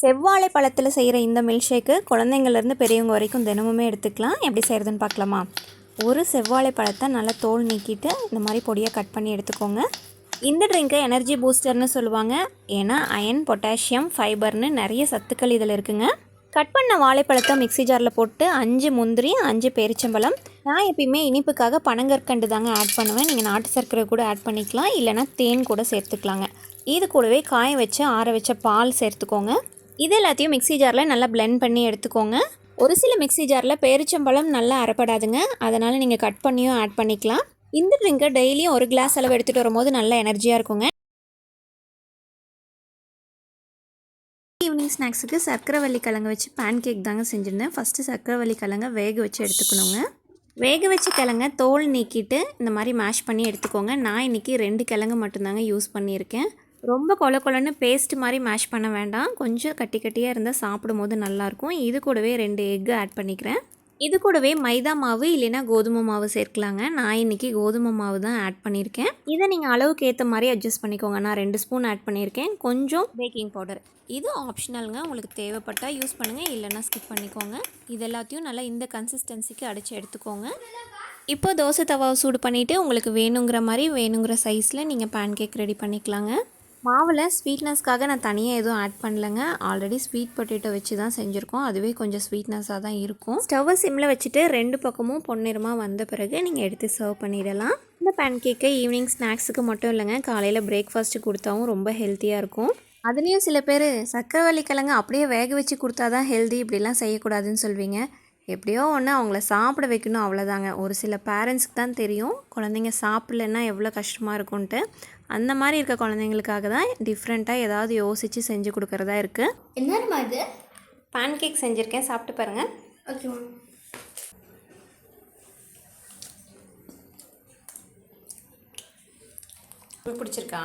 செவ்வாழை பழத்தில் செய்கிற இந்த மில்க் ஷேக்கு குழந்தைங்கள்லேருந்து பெரியவங்க வரைக்கும் தினமுமே எடுத்துக்கலாம். எப்படி செய்கிறதுன்னு பார்க்கலாமா? ஒரு செவ்வாழை பழத்தை நல்லா தோல் நீக்கிட்டு இந்த மாதிரி பொடியாக கட் பண்ணி எடுத்துக்கோங்க. இந்த ட்ரிங்கை எனர்ஜி பூஸ்டர்னு சொல்லுவாங்க. ஏன்னா அயன் பொட்டாசியம் ஃபைபர்னு நிறைய சத்துக்கள் இதில் இருக்குங்க. கட் பண்ண வாழைப்பழத்தை மிக்ஸி ஜாரில் போட்டு அஞ்சு முந்திரி அஞ்சு பேரிச்சம்பழம். நான் எப்பயுமே இனிப்புக்காக பனங்கற்கண்டு தாங்க ஆட் பண்ணுவேன். நீங்கள் நாட்டு சர்க்கரை கூட ஆட் பண்ணிக்கலாம். இல்லைனா தேன் கூட சேர்த்துக்கலாங்க. இது கூடவே காய வச்சு ஆற வச்ச பால் சேர்த்துக்கோங்க. இது எல்லாத்தையும் மிக்ஸி ஜாரில் நல்லா பிளெண்ட் பண்ணி எடுத்துக்கோங்க. ஒரு சில மிக்ஸி ஜாரில் பேரிச்சம்பழம் நல்லா அரைப்படாதுங்க. அதனால் நீங்கள் கட் பண்ணியும் ஆட் பண்ணிக்கலாம். இந்த ட்ரிங்கை டெய்லியும் ஒரு கிளாஸ் அளவு எடுத்துகிட்டு வரும்போது நல்லா எனர்ஜியாக இருக்குங்க. ஈவினிங் ஸ்நாக்ஸுக்கு சர்க்கரைவள்ளி கிழங்கு வச்சு பேன் கேக் தாங்க செஞ்சுருந்தேன். ஃபஸ்ட்டு சர்க்கரைவள்ளி கிழங்க வேக வச்சு எடுத்துக்கணுங்க. வேக வச்ச கிழங்க தோல் நீக்கிட்டு இந்த மாதிரி மேஷ் பண்ணி எடுத்துக்கோங்க. நான் இன்றைக்கி ரெண்டு கிழங்கு மட்டும்தாங்க யூஸ் பண்ணியிருக்கேன். ரொம்ப கொல கொலன்னு பேஸ்ட் மாதிரி மேஷ் பண்ண வேண்டாம். கொஞ்சம் கட்டி கட்டியாக இருந்தால் சாப்பிடும்போது நல்லாயிருக்கும். இது கூடவே ரெண்டு எக்கு ஆட் பண்ணிக்கிறேன். இது கூடவே மைதா மாவு இல்லைன்னா கோதுமை மாவு சேர்க்கலாங்க. நான் இன்றைக்கி கோதுமை மாவு தான் ஆட் பண்ணியிருக்கேன். இதை நீங்கள் அளவுக்கு ஏற்ற மாதிரி அட்ஜஸ்ட் பண்ணிக்கோங்க. நான் ரெண்டு ஸ்பூன் ஆட் பண்ணியிருக்கேன். கொஞ்சம் பேக்கிங் பவுடர் இது ஆப்ஷனலுங்க உங்களுக்கு தேவைப்பட்டால் யூஸ் பண்ணுங்கள் இல்லைன்னா ஸ்கிப் பண்ணிக்கோங்க. இது எல்லாத்தையும் நல்லா இந்த கன்சிஸ்டன்சிக்கு அடித்து எடுத்துக்கோங்க. இப்போ தோசை தவாவை சூடு பண்ணிவிட்டு உங்களுக்கு வேணுங்கிற மாதிரி வேணுங்கிற சைஸில் நீங்கள் பேன் கேக் ரெடி பண்ணிக்கலாங்க. மாவில் ஸ்வீட்னஸ்க்காக நான் தனியாக எதுவும் ஆட் பண்ணலங்க. ஆல்ரெடி ஸ்வீட் பொட்டேட்டோ வச்சு தான் செஞ்சுருக்கோம். அதுவே கொஞ்சம் ஸ்வீட்னஸாக தான் இருக்கும். ஸ்டவ்வை சிம்மில் வச்சுட்டு ரெண்டு பக்கமும் பொன்னிறமாக வந்த பிறகு நீங்கள் எடுத்து சர்வ் பண்ணிடலாம். இந்த பேன் கேக்கை ஈவினிங் ஸ்நாக்ஸுக்கு மட்டும் இல்லைங்க. காலையில் பிரேக்ஃபாஸ்ட்டு கொடுத்தாவும் ரொம்ப ஹெல்த்தியாக இருக்கும். அதுலேயும் சில பேர் சக்கரவள்ளி கிழங்கு அப்படியே வேக வச்சு கொடுத்தா தான் ஹெல்தி இப்படிலாம் செய்யக்கூடாதுன்னு சொல்வீங்க. எப்படியோ ஒன்று அவங்கள சாப்பிட வைக்கணும் அவ்வளோதாங்க ஒரு சில பேரண்ட்ஸ்க்கு தான் தெரியும். குழந்தைங்க சாப்பிட்லன்னா எவ்வளோ கஷ்டமாக இருக்கும்ன்ட்டு. அந்த மாதிரி இருக்க குழந்தைங்களுக்காக தான் டிஃப்ரெண்ட்டாக ஏதாவது யோசித்து செஞ்சு கொடுக்குறதா இருக்குது என்னம்மா இது? பேன் கேக் செஞ்சுருக்கேன் சாப்பிட்டு பாருங்கள் ஓகே மேம். பிடிச்சிருக்கா?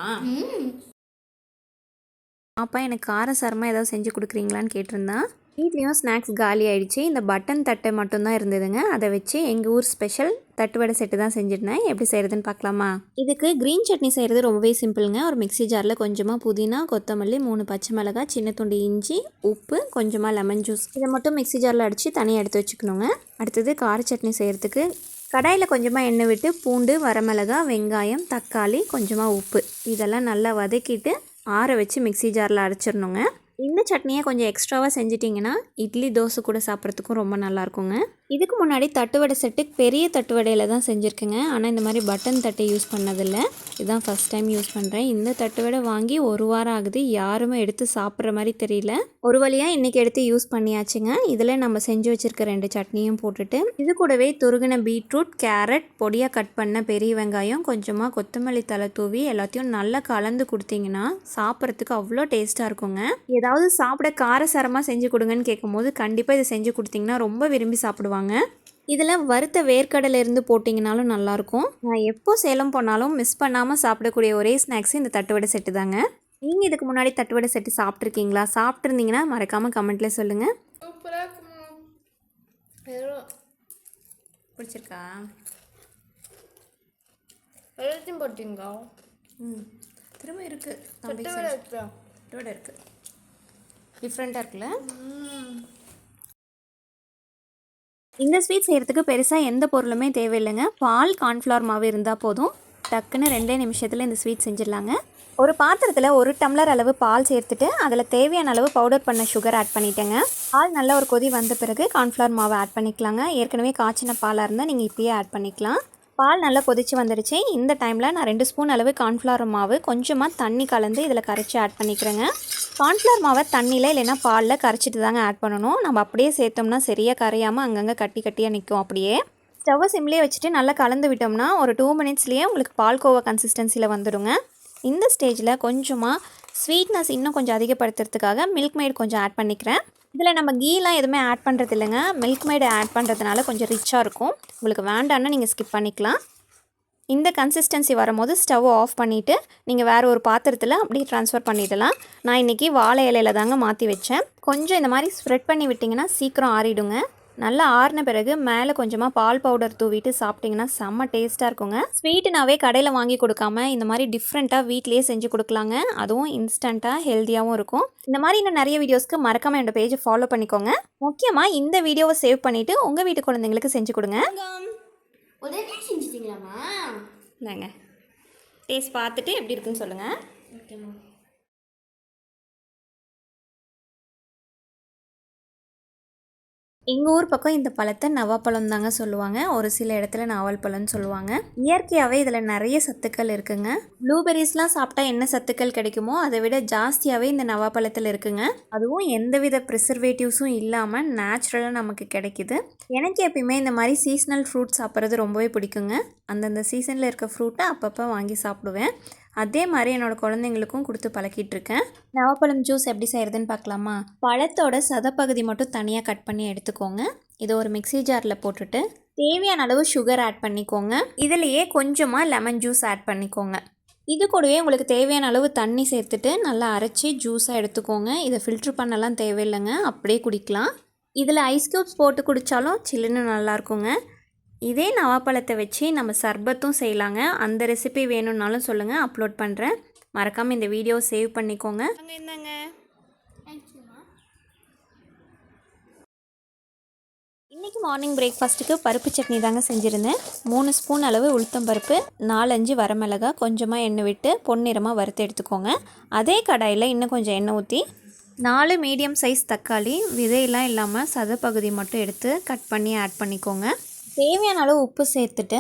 அப்பா எனக்கு காரசாரமாக ஏதாவது செஞ்சு கொடுக்குறீங்களான்னு கேட்டிருந்தான் வீட்லேயும் ஸ்நாக்ஸ் காலி ஆகிடுச்சு இந்த பட்டன் தட்டை மட்டும்தான் இருந்ததுங்க. அதை வச்சு எங்கள் ஊர் ஸ்பெஷல் தட்டுவடை செட்டு தான் செஞ்சிருந்தேன். எப்படி செய்கிறதுன்னு பார்க்கலாமா? இதுக்கு க்ரீன் சட்னி செய்கிறது ரொம்பவே சிம்பிளுங்க. ஒரு மிக்ஸி ஜாரில் கொஞ்சமாக புதினா கொத்தமல்லி மூணு பச்சை மிளகாய் சின்ன துண்டு இஞ்சி உப்பு கொஞ்சமாக லெமன் ஜூஸ். இதை மட்டும் மிக்ஸி ஜாரில் அடித்து தனியாக எடுத்து வச்சுக்கணுங்க. அடுத்தது கார சட்னி செய்கிறதுக்கு கடாயில் கொஞ்சமாக எண்ணெய் விட்டு பூண்டு வரமிளகா வெங்காயம் தக்காளி கொஞ்சமாக உப்பு. இதெல்லாம் நல்லா வதக்கிட்டு ஆற வச்சு மிக்ஸி ஜாரில் அரைச்சிடணுங்க. இந்த சட்னியை கொஞ்சம் எக்ஸ்ட்ராவாக செஞ்சிட்டிங்கன்னா இட்லி தோசை கூட சாப்பிட்றதுக்கும் ரொம்ப நல்லாயிருக்குங்க. இதுக்கு முன்னாடி தட்டுவடை செட்டு பெரிய தட்டுவடையில் தான் செஞ்சுருக்கேங்க. ஆனால் இந்த மாதிரி பட்டன் தட்டை யூஸ் பண்ணதில்லை. இதுதான் ஃபஸ்ட் டைம் யூஸ் பண்ணுறேன் இந்த தட்டுவடை வாங்கி ஒரு வாரம் ஆகுது. யாருமே எடுத்து சாப்பிட்ற மாதிரி தெரியல. ஒரு வழியாக இன்றைக்கி எடுத்து யூஸ் பண்ணியாச்சுங்க. இதில் நம்ம செஞ்சு வச்சுருக்க ரெண்டு சட்னியும் போட்டுட்டு இது கூடவே துருகின பீட்ரூட் கேரட் பொடியாக கட் பண்ண பெரிய வெங்காயம் கொஞ்சமாக கொத்தமல்லி தலை தூவி எல்லாத்தையும் நல்லா கலந்து கொடுத்தீங்கன்னா சாப்பிட்றதுக்கு அவ்வளோ டேஸ்ட்டாக இருக்குங்க. ஏதாவது சாப்பிட காரசாரமாக செஞ்சு கொடுங்கன்னு கேட்கும்போது கண்டிப்பாக இதை செஞ்சு கொடுத்தீங்கன்னா ரொம்ப விரும்பி சாப்பிடுவாங்க. இதில் வறுத்த வேர்க்கடலை இருந்து போட்டிங்கனாலும் நல்லாயிருக்கும். நான் எப்போ சேலம் போனாலும் மிஸ் பண்ணாமல் சாப்பிடக்கூடிய ஒரே ஸ்நாக்ஸ் இந்த தட்டுவடை செட்டு தாங்க. நீங்கள் இதுக்கு முன்னாடி தட்டுவடை செட்டு சாப்பிட்ருக்கீங்களா சாப்பிட்ருந்தீங்கன்னா மறக்காமல் கமெண்ட்டில் சொல்லுங்கள் பிடிச்சிருக்கா? எல்லாத்தையும் போட்டிங்களா? ம். திரும்ப இருக்குது தொட்டு விட இருக்கா? தட்டுவடை இருக்குது டிஃப்ரெண்ட்டாக இருக்குல்ல? இந்த ஸ்வீட் செய்கிறதுக்கு பெருசாக எந்த பொருளுமே தேவையில்லைங்க. பால் கார்ன்ஃப்ளவர் மாவு இருந்தால் போதும். டக்குன்னு ரெண்டே நிமிஷத்தில் இந்த ஸ்வீட் செஞ்சிடலாங்க. ஒரு பாத்திரத்தில் ஒரு டம்ளர் அளவு பால் சேர்த்துட்டு அதில் தேவையான அளவு பவுடர் பண்ண சுகர் ஆட் பண்ணிட்டேங்க. பால் நல்ல ஒரு கொதி வந்த பிறகு கார்ன்ஃப்ளவர் மாவை ஆட் பண்ணிக்கலாங்க. ஏற்கனவே காய்ச்சின பாலாக இருந்தால் நீங்கள் இப்பயே ஆட் பண்ணிக்கலாம். பால் நல்லா கொதிச்சு வந்துடுச்சு இந்த டைமில் நான் ரெண்டு ஸ்பூன் அளவு கார்ன்ஃப்ளவர் மாவு கொஞ்சமாக தண்ணி கலந்து இதில் கரைச்சி ஆட் பண்ணிக்கிறேங்க. கார்ன்ஃப்ளவர் மாவை தண்ணியில் இல்லைன்னா பாலில் கரைச்சிட்டு தாங்க ஆட் பண்ணணும். நம்ம அப்படியே சேர்த்தோம்னா சரியாக கரையாமல் அங்கங்கே கட்டி கட்டியாக நிற்கும் அப்படியே. ஸ்டவ்வை சிம்லேயே வச்சுட்டு நல்லா கலந்து விட்டோம்னா ஒரு டூ மினிட்ஸ்லேயே உங்களுக்கு பால்கோவா கன்சிஸ்டன்சியில் வந்துடுங்க. இந்த ஸ்டேஜில் கொஞ்சமாக ஸ்வீட்னஸ் இன்னும் கொஞ்சம் அதிகப்படுத்துறதுக்காக மில்க் மேட் கொஞ்சம் ஆட் பண்ணிக்கிறேன். இதில் நம்ம கீலாம் எதுவுமே ஆட் பண்ணுறது இல்லைங்க மில்க் மேடு ஆட் பண்ணுறதுனால கொஞ்சம் ரிச்சாக இருக்கும். உங்களுக்கு வேண்டான்னா நீங்கள் ஸ்கிப் பண்ணிக்கலாம். இந்த கன்சிஸ்டன்சி வரும்போது ஸ்டவ் ஆஃப் பண்ணிவிட்டு நீங்கள் வேறு ஒரு பாத்திரத்தில் அப்படியே ட்ரான்ஸ்ஃபர் பண்ணிடலாம். நான் இன்றைக்கி வாழை இலையில தாங்க மாற்றி வச்சேன். கொஞ்சம் இந்த மாதிரி ஸ்ப்ரெட் பண்ணி விட்டிங்கன்னா சீக்கிரம் ஆறிடுங்க. நல்லா ஆறின பிறகு மேலே கொஞ்சமாக பால் பவுடர் தூவிட்டு சாப்பிட்டிங்கன்னா செம்ம டேஸ்ட்டாக இருக்குங்க. ஸ்வீட்டுனாவே கடையில் வாங்கி கொடுக்காம இந்த மாதிரி டிஃப்ரெண்ட்டாக வீட்லேயே செஞ்சு கொடுக்கலாங்க. அதுவும் இன்ஸ்டண்ட்டாக ஹெல்த்தியாகவும் இருக்கும். இந்த மாதிரி இன்னும் நிறைய வீடியோஸ்க்கு மறக்காமல் என்னோடய பேஜை ஃபாலோ பண்ணிக்கோங்க. முக்கியமாக இந்த வீடியோவை சேவ் பண்ணிவிட்டு உங்கள் வீட்டு குழந்தைங்களுக்கு செஞ்சு கொடுங்க. உடனே செஞ்சுட்டீங்களாம்மா? இந்தாங்க. டேஸ்ட் பார்த்துட்டு எப்படி இருக்குன்னு சொல்லுங்கள் ஓகேம்மா. எங்கள் ஊர் பக்கம் இந்த பழத்தை நவாப்பழம் தாங்க சொல்லுவாங்க. ஒரு சில இடத்துல நாவல் பழம்னு சொல்லுவாங்க. இயற்கையாகவே இதில் நிறைய சத்துக்கள் இருக்குங்க. ப்ளூபெரிஸ்லாம் சாப்பிட்டா என்ன சத்துக்கள் கிடைக்குமோ அதை விட ஜாஸ்தியாகவே இந்த நவாப்பழத்தில் இருக்குங்க. அதுவும் எந்தவித ப்ரிசர்வேட்டிவ்ஸும் இல்லாமல் நேச்சுரலாக நமக்கு கிடைக்குது. எனக்கு எப்பயுமே இந்த மாதிரி சீசனல் ஃப்ரூட் சாப்பிட்றது ரொம்பவே பிடிக்குங்க. அந்தந்த சீசனில் இருக்க ஃப்ரூட்டை அப்பப்போ வாங்கி சாப்பிடுவேன். அதே மாதிரி என்னோட குழந்தைங்களுக்கும் கொடுத்து பழக்கிட்டு இருக்கேன் நவாப்பழம் ஜூஸ் எப்படி செய்கிறதுன்னு பார்க்கலாமா? பழத்தோட சதப்பகுதி மட்டும் தனியாக கட் பண்ணி எடுத்துக்கோங்க. இதை ஒரு மிக்ஸி ஜாரில் போட்டுட்டு தேவையான அளவு சுகர் ஆட் பண்ணிக்கோங்க. இதுலேயே கொஞ்சமாக லெமன் ஜூஸ் ஆட் பண்ணிக்கோங்க. இது கூடவே உங்களுக்கு தேவையான அளவு தண்ணி சேர்த்துட்டு நல்லா அரைச்சி ஜூஸாக எடுத்துக்கோங்க. இதை ஃபில்ட்ரு பண்ணலாம் தேவையில்லைங்க அப்படியே குடிக்கலாம். இதில் ஐஸ் க்யூப்ஸ் போட்டு குடித்தாலும் சில்லுன்னு நல்லாயிருக்குங்க இதே நவாப்பழத்தை வச்சு நம்ம சர்பத்தும் செய்யலாங்க. அந்த ரெசிபி வேணும்னாலும் சொல்லுங்கள் அப்லோட் பண்ணுறேன் மறக்காமல் இந்த வீடியோ சேவ் பண்ணிக்கோங்க. அங்கே இருந்தாங்க இன்றைக்கி மார்னிங் பிரேக்ஃபாஸ்ட்டுக்கு பருப்பு சட்னி தாங்க செஞ்சுருந்தேன். மூணு ஸ்பூன் அளவு உளுத்தம் பருப்பு நாலஞ்சு வரமிளகா கொஞ்சமாக எண்ணெய் விட்டு பொன்னிறமாக வறுத்து எடுத்துக்கோங்க. அதே கடாயில் இன்னும் கொஞ்சம் எண்ணெய் ஊற்றி நாலு மீடியம் சைஸ் தக்காளி விதையெல்லாம் இல்லாமல் சதப்பகுதி மட்டும் எடுத்து கட் பண்ணி ஆட் பண்ணிக்கோங்க. தேவையான அளவு உப்பு சேர்த்துட்டு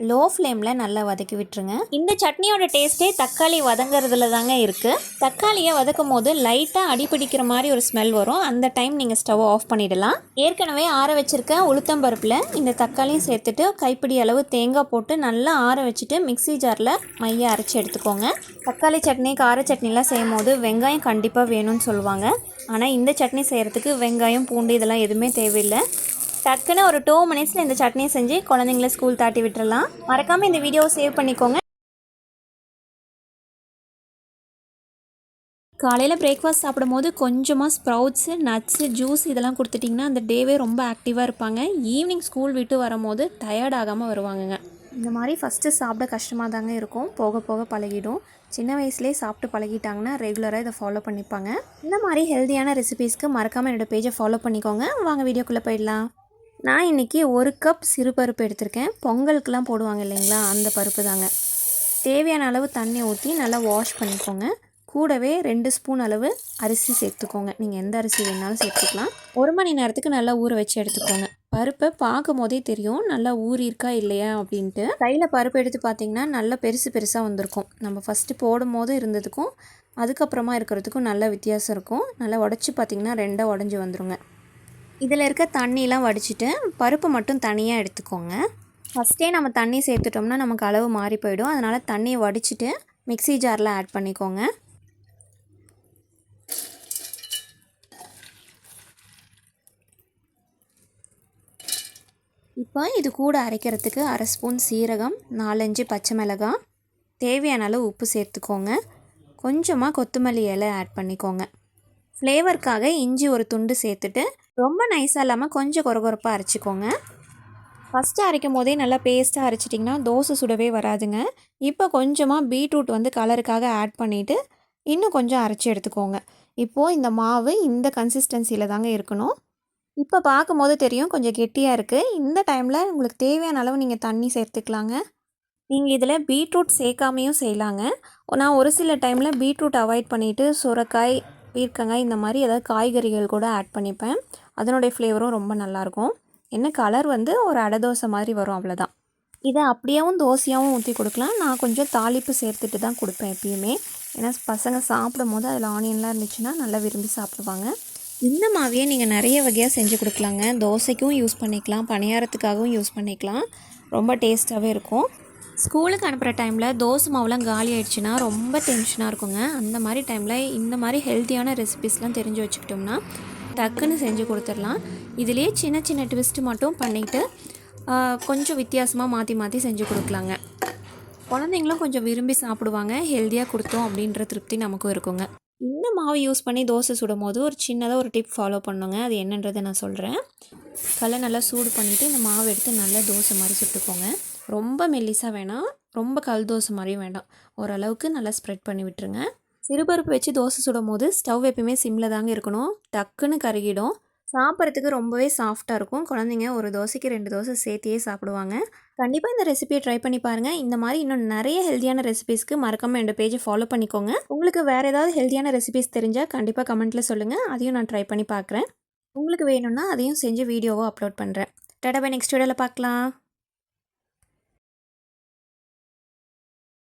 லோ ஃப்ளேமில் நல்லா வதக்கி விட்டுருங்க. இந்த சட்னியோட டேஸ்ட்டே தக்காளி வதங்குறதுல தாங்க இருக்குது தக்காளியை வதக்கும் போது லைட்டாக அடிப்பிடிக்கிற மாதிரி ஒரு ஸ்மெல் வரும். அந்த டைம் நீங்கள் ஸ்டவ் ஆஃப் பண்ணிடலாம். ஏற்கனவே ஆற வச்சிருக்க உளுத்தம்பருப்பில் இந்த தக்காளியும் சேர்த்துட்டு கைப்பிடி அளவு தேங்காய் போட்டு நல்லா ஆற வச்சுட்டு மிக்ஸி ஜாரில் மைய அரைச்சி எடுத்துக்கோங்க. தக்காளி சட்னி கார சட்னிலாம் செய்யும் போது வெங்காயம் கண்டிப்பாக வேணும்னு சொல்லுவாங்க. ஆனால் இந்த சட்னி செய்கிறதுக்கு வெங்காயம் பூண்டு இதெல்லாம் எதுவுமே தேவையில்லை. டக்குன்னு ஒரு டூ மினிட்ஸில் இந்த சட்னியை செஞ்சு குழந்தைங்கள ஸ்கூல் தாட்டி விட்டுறலாம். மறக்காமல் இந்த வீடியோவை சேவ் பண்ணிக்கோங்க. காலையில் பிரேக்ஃபாஸ்ட் சாப்பிடும்போது கொஞ்சமாக ஸ்ப்ரவுட்ஸு நட்ஸு ஜூஸ் இதெல்லாம் கொடுத்துட்டிங்கன்னா அந்த டேவே ரொம்ப ஆக்டிவாக இருப்பாங்க. ஈவினிங் ஸ்கூல் விட்டு வரும்போது டயர்ட் ஆகாமல் வருவாங்கங்க. இந்த மாதிரி ஃபஸ்ட்டு சாப்பிட கஷ்டமாக தாங்க இருக்கும். போக போக பழகிடும். சின்ன வயசுலேயே சாப்பிட்டு பழகிட்டாங்கன்னா ரெகுலராக இதை ஃபாலோ பண்ணிப்பாங்க. இந்த மாதிரி ஹெல்த்தியான ரெசிபீஸ்க்கு மறக்காமல் என்னோடய பேஜை ஃபாலோ பண்ணிக்கோங்க. வாங்க வீடியோக்குள்ளே போயிடலாம். நான் இன்றைக்கி ஒரு கப் சிறுபருப்பு எடுத்திருக்கேன். பொங்கலுக்கெலாம் போடுவாங்க இல்லைங்களா? அந்த பருப்பு தாங்க. தேவையான அளவு தண்ணி ஊற்றி நல்லா வாஷ் பண்ணிக்கோங்க. கூடவே ரெண்டு ஸ்பூன் அளவு அரிசி சேர்த்துக்கோங்க. நீங்கள் எந்த அரிசி வேணாலும் சேர்த்துக்கலாம். ஒரு மணி நேரத்துக்கு நல்லா ஊற வச்சு எடுத்துக்கோங்க. பருப்பை பார்க்கும் போதே தெரியும். நல்லா ஊறி இருக்கா இல்லையா அப்படின்ட்டு. கையில் பருப்பு எடுத்து பார்த்தீங்கன்னா நல்லா பெருசு பெருசாக வந்திருக்கும். நம்ம ஃபஸ்ட்டு போடும் போது இருந்ததுக்கும் அதுக்கப்புறமா இருக்கிறதுக்கும் நல்ல வித்தியாசம் இருக்கும். நல்லா உடச்சி பார்த்தீங்கன்னா ரெண்டாக உடஞ்சி வந்துருங்க. இதில் இருக்க தண்ணியெலாம் வடிச்சிட்டு பருப்பு மட்டும் தனியாக எடுத்துக்கோங்க. ஃபஸ்ட்டே நம்ம தண்ணி சேர்த்துட்டோம்னா நமக்கு அளவு மாறி போயிடும். அதனால் தண்ணியை வடிச்சிட்டு மிக்ஸி ஜாரில் ஆட் பண்ணிக்கோங்க. இப்போ இது கூட அரைக்கிறதுக்கு அரை ஸ்பூன் சீரகம் நாலஞ்சு பச்சை மிளகாய் தேவையான அளவு உப்பு சேர்த்துக்கோங்க. கொஞ்சமாக கொத்தமல்லி இலை ஆட் பண்ணிக்கோங்க. ஃப்ளேவருக்காக இஞ்சி ஒரு துண்டு சேர்த்துட்டு ரொம்ப நைஸாக இல்லாமல் கொஞ்சம் கொரகொரப்பாக அரைச்சிக்கோங்க. ஃபஸ்ட்டு அரைக்கும் போதே நல்லா பேஸ்ட்டாக அரைச்சிட்டிங்கன்னா தோசை சுடவே வராதுங்க. இப்போ கொஞ்சமாக பீட்ரூட் வந்து கலருக்காக ஆட் பண்ணிவிட்டு இன்னும் கொஞ்சம் அரைச்சி எடுத்துக்கோங்க. இப்போது இந்த மாவு இந்த கன்சிஸ்டன்சியில் தாங்க இருக்கணும். இப்போ பார்க்கும்போது தெரியும் கொஞ்சம் கெட்டியாக இருக்குது இந்த டைமில் உங்களுக்கு தேவையான அளவு நீங்கள் தண்ணி சேர்த்துக்கலாங்க. நீங்கள் இதில் பீட்ரூட் சேர்க்காமையும் செய்யலாங்க. நான் ஒரு சில டைமில் பீட்ரூட் அவாய்ட் பண்ணிவிட்டு சுரக்காய் பீர்க்கங்காய் இந்த மாதிரி ஏதாவது காய்கறிகள் கூட ஆட் பண்ணிப்பேன். அதனுடைய ஃப்ளேவரும் ரொம்ப நல்லாயிருக்கும் என்ன கலர் வந்து ஒரு அடை தோசை மாதிரி வரும் அவ்வளோதான் இதை அப்படியேவும் தோசையாகவும் ஊற்றி கொடுக்கலாம். நான் கொஞ்சம் தாளிப்பு சேர்த்துட்டு தான் கொடுப்பேன் எப்பயுமே. ஏன்னா பசங்க சாப்பிடும் போது அதில் ஆனியன்லாம் இருந்துச்சுன்னா நல்லா விரும்பி சாப்பிடுவாங்க. இந்த மாவையே நீங்கள் நிறைய வகையாக செஞ்சு கொடுக்கலாங்க. தோசைக்கும் யூஸ் பண்ணிக்கலாம். பணியாரத்துக்காகவும் யூஸ் பண்ணிக்கலாம். ரொம்ப டேஸ்ட்டாகவே இருக்கும். ஸ்கூலுக்கு அனுப்புகிற டைமில் தோசை மாவுலாம் காலி ஆயிடுச்சுன்னா ரொம்ப டென்ஷனாக இருக்குங்க. அந்த மாதிரி டைமில் இந்த மாதிரி ஹெல்த்தியான ரெசிபிஸ்லாம் தெரிஞ்சு வச்சுக்கிட்டோம்னா டக்குன்னு செஞ்சு கொடுத்துடலாம். இதுலேயே சின்ன சின்ன ட்விஸ்ட்டு மட்டும் பண்ணிவிட்டு கொஞ்சம் வித்தியாசமாக மாற்றி மாற்றி செஞ்சு கொடுக்கலாங்க. குழந்தைங்களும் கொஞ்சம் விரும்பி சாப்பிடுவாங்க. ஹெல்த்தியாக கொடுத்தோம் அப்படின்ற திருப்தி நமக்கும் இருக்குங்க. இந்த மாவு யூஸ் பண்ணி தோசை சுடும் போது ஒரு சின்னதாக ஒரு டிப் ஃபாலோ பண்ணுங்க. அது என்னன்றதை நான் சொல்கிறேன் கலை நல்லா சூடு பண்ணிவிட்டு இந்த மாவு எடுத்து நல்லா தோசை மாதிரி சுட்டுக்கோங்க. ரொம்ப மெல்லிசாக வேணாம் ரொம்ப கல் தோசை மாதிரியும் வேண்டாம். ஓரளவுக்கு நல்லா ஸ்ப்ரெட் பண்ணி விட்டுருங்க. சிறுபருப்பு வச்சு தோசை சுடும் போது ஸ்டவ் எப்பயுமே சிம்மில் தாங்க இருக்கணும். டக்குன்னு கருகிடும். சாப்பிட்றதுக்கு ரொம்பவே சாஃப்டாக இருக்கும். குழந்தைங்க ஒரு தோசைக்கு ரெண்டு தோசை சேர்த்தியே சாப்பிடுவாங்க. கண்டிப்பாக இந்த ரெசிபியை ட்ரை பண்ணி பாருங்கள் இந்த மாதிரி இன்னும் நிறைய ஹெல்த்தியான ரெசிபிஸ்க்கு மறக்காமல் என்னோட பேஜை ஃபாலோ பண்ணிக்கோங்க. உங்களுக்கு வேறு ஏதாவது ஹெல்த்தியான ரெசிபிஸ் தெரிஞ்சால் கண்டிப்பாக கமெண்ட்டில் சொல்லுங்கள் அதையும் நான் ட்ரை பண்ணி பார்க்குறேன் உங்களுக்கு வேணும்னா அதையும் செஞ்சு வீடியோவோ அப்லோட் பண்ணுறேன் டடா பை நெக்ஸ்ட் வீடியோவில் பார்க்கலாம்